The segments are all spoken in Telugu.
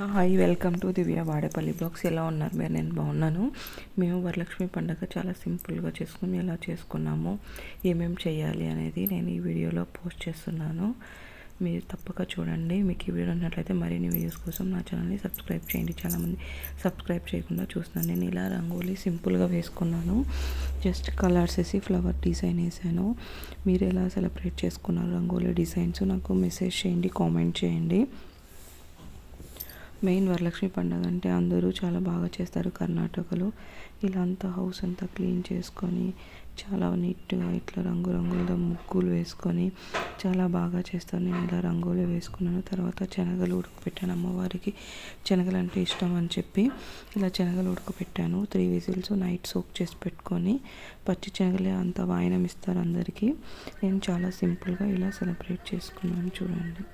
Hi welcome to Divya Vadepalli blogs. ఎలా ఉన్నారు? మీరు? నేను బాగున్నాను. మేము వరలక్ష్మి పండుగ చాలా సింపుల్గా చేసుకుని ఎలా చేసుకున్నాము ఏమేమి చేయాలి అనేది నేను ఈ వీడియోలో పోస్ట్ చేస్తున్నాను. మీరు తప్పక చూడండి. మీకు ఈ వీడియో ఉన్నట్లయితే మరిన్ని వీడియోస్ కోసం నా ఛానల్ని సబ్స్క్రైబ్ చేయండి. చాలామంది సబ్స్క్రైబ్ చేయకుండా చూస్తున్నాను నేను ఇలా రంగోలీ సింపుల్గా వేసుకున్నాను. జస్ట్ కలర్స్ వేసి ఫ్లవర్ డిజైన్ వేసాను. మీరు ఎలా సెలబ్రేట్ చేసుకున్నారు రంగోలీ డిజైన్స్? నాకు మెసేజ్ చేయండి కామెంట్ చేయండి. మెయిన్ వరలక్ష్మి పండుగ అంటే అందరూ చాలా బాగా చేస్తారు కర్ణాటకలో. ఇలా అంతా హౌస్ అంతా క్లీన్ చేసుకొని చాలా నీట్గా ఇట్లా రంగు రంగులతో ముగ్గులు వేసుకొని చాలా బాగా చేస్తాను నేను ఇలా రంగులు వేసుకున్నాను. తర్వాత శనగలు ఉడకపెట్టాను అమ్మవారికి. శనగలు అంటే ఇష్టం అని చెప్పి ఇలా శనగలు ఉడకపెట్టాను. త్రీ విజిల్స్ నైట్ సోక్ చేసి పెట్టుకొని పచ్చి శనగలే అంత వాయనం ఇస్తారు అందరికీ. నేను చాలా సింపుల్గా ఇలా సెలబ్రేట్ చేసుకున్నాను. చూడండి.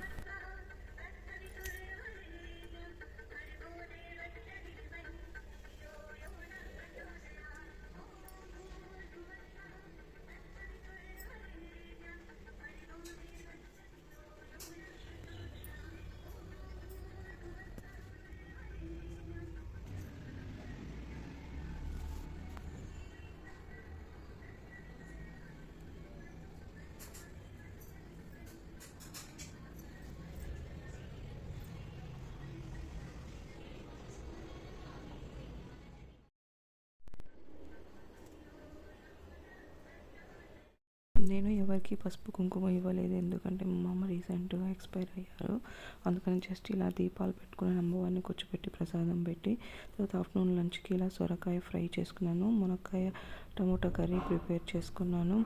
నేను ఎవరికి పసుపు కుంకుమ ఇవ్వలేదు. ఎందుకంటే మా అమ్మ రీసెంట్గా ఎక్స్పైర్ అయ్యారు. అందుకని జస్ట్ ఇలా దీపాలు పెట్టుకుని అమ్మవారిని కూర్చోపెట్టి ప్రసాదం పెట్టి తర్వాత ఆఫ్టర్నూన్ లంచ్కి ఇలా సొరకాయ ఫ్రై చేసుకున్నాను. మునక్కాయ టమోటా కర్రీ ప్రిపేర్ చేసుకున్నాను.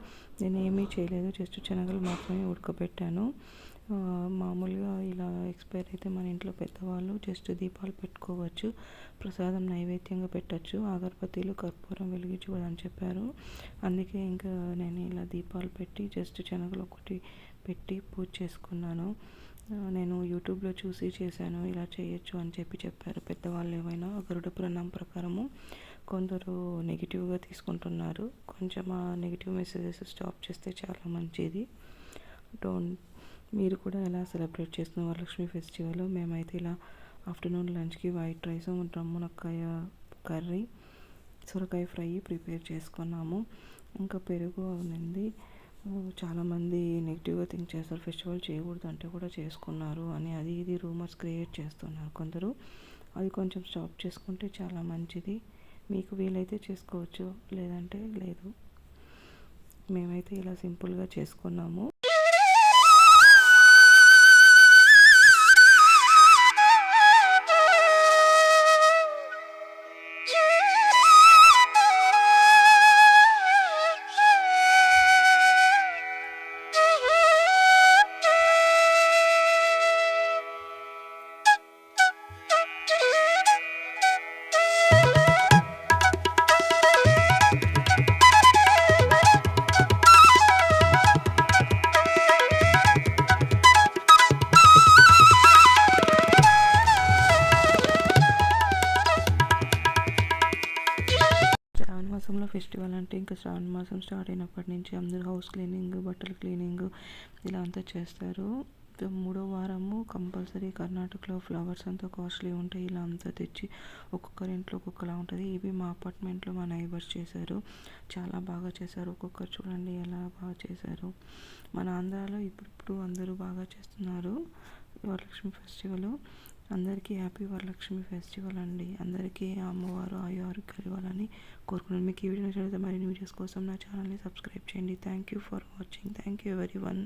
నేను ఏమీ చేయలేదు. జస్ట్ శనగలు మాత్రమే ఉడకబెట్టాను. మామూలుగా ఎక్స్పైర్ అయితే మన ఇంట్లో పెద్దవాళ్ళు జస్ట్ దీపాలు పెట్టుకోవచ్చు ప్రసాదం నైవేద్యంగా పెట్టచ్చు అగరబత్తీలు కర్పూరం వెలిగించకూడదని చెప్పారు. అందుకే ఇంకా నేను ఇలా దీపాలు పెట్టి జస్ట్ శనగలు ఒకటి పెట్టి పూజ చేసుకున్నాను. నేను యూట్యూబ్లో చూసి చేశాను ఇలా చేయొచ్చు అని చెప్పి చెప్పారు. పెద్దవాళ్ళు ఏమైనా గరుడ పురాణం ప్రకారము కొందరు నెగిటివ్గా తీసుకుంటున్నారు. కొంచెం ఆ నెగిటివ్ మెసేజెస్ స్టాప్ చేస్తే చాలా మంచిది. డోంట్ మీరు కూడా ఎలా సెలబ్రేట్ చేస్తున్న వరలక్ష్మి ఫెస్టివల్. మేమైతే ఇలా ఆఫ్టర్నూన్ లంచ్కి వైట్ రైస్ మునక్కాయ కర్రీ సొరకాయ ఫ్రై ప్రిపేర్ చేసుకున్నాము. ఇంకా పెరుగు ఉంది చాలామంది నెగిటివ్గా థింక్ చేస్తారు. ఫెస్టివల్ చేయకూడదు అంటే కూడా చేసుకున్నారు అని. అది ఇది రూమర్స్ క్రియేట్ చేస్తున్నారు కొందరు. అది కొంచెం స్టాప్ చేసుకుంటే చాలా మంచిది. మీకు వీలైతే చేసుకోవచ్చు. లేదంటే లేదు. మేమైతే ఇలా సింపుల్గా చేసుకున్నాము. ఫెస్టివల్ అంటే ఇంకా శ్రావణ మాసం స్టార్ట్ అయినప్పటి నుంచి అందరూ హౌస్ క్లీనింగ్ బట్టలు క్లీనింగ్ ఇలా అంతా చేస్తారు. మూడో వారము కంపల్సరీ కర్ణాటకలో ఫ్లవర్స్ అంతా కాస్ట్లీ ఉంటాయి. ఇలా అంతా తెచ్చి ఒక్కొక్కరి ఇంట్లో ఒక్కొక్కలా ఉంటుంది. ఇవి మా అపార్ట్మెంట్లో మా నైబర్స్ చేశారు. చాలా బాగా చేశారు. ఒక్కొక్కరు చూడండి ఎలా బాగా చేశారు. మన ఆంధ్రాలో ఇప్పుడు అందరూ బాగా చేస్తున్నారు. వరలక్ష్మి ఫెస్టివల్. అందరికీ హ్యాపీ వరలక్ష్మి ఫెస్టివల్ అండి. అందరికీ అమ్మవారు ఆయు ఆరోగ్యాలు ఇవ్వాలని కోరుకున్నాను మీకు ఈ వీడియో నచ్చినట్లయితే మరిన్ని వీడియోస్ కోసం నా ఛానల్ని సబ్స్క్రైబ్ చేయండి. Thank you for watching thank you everyone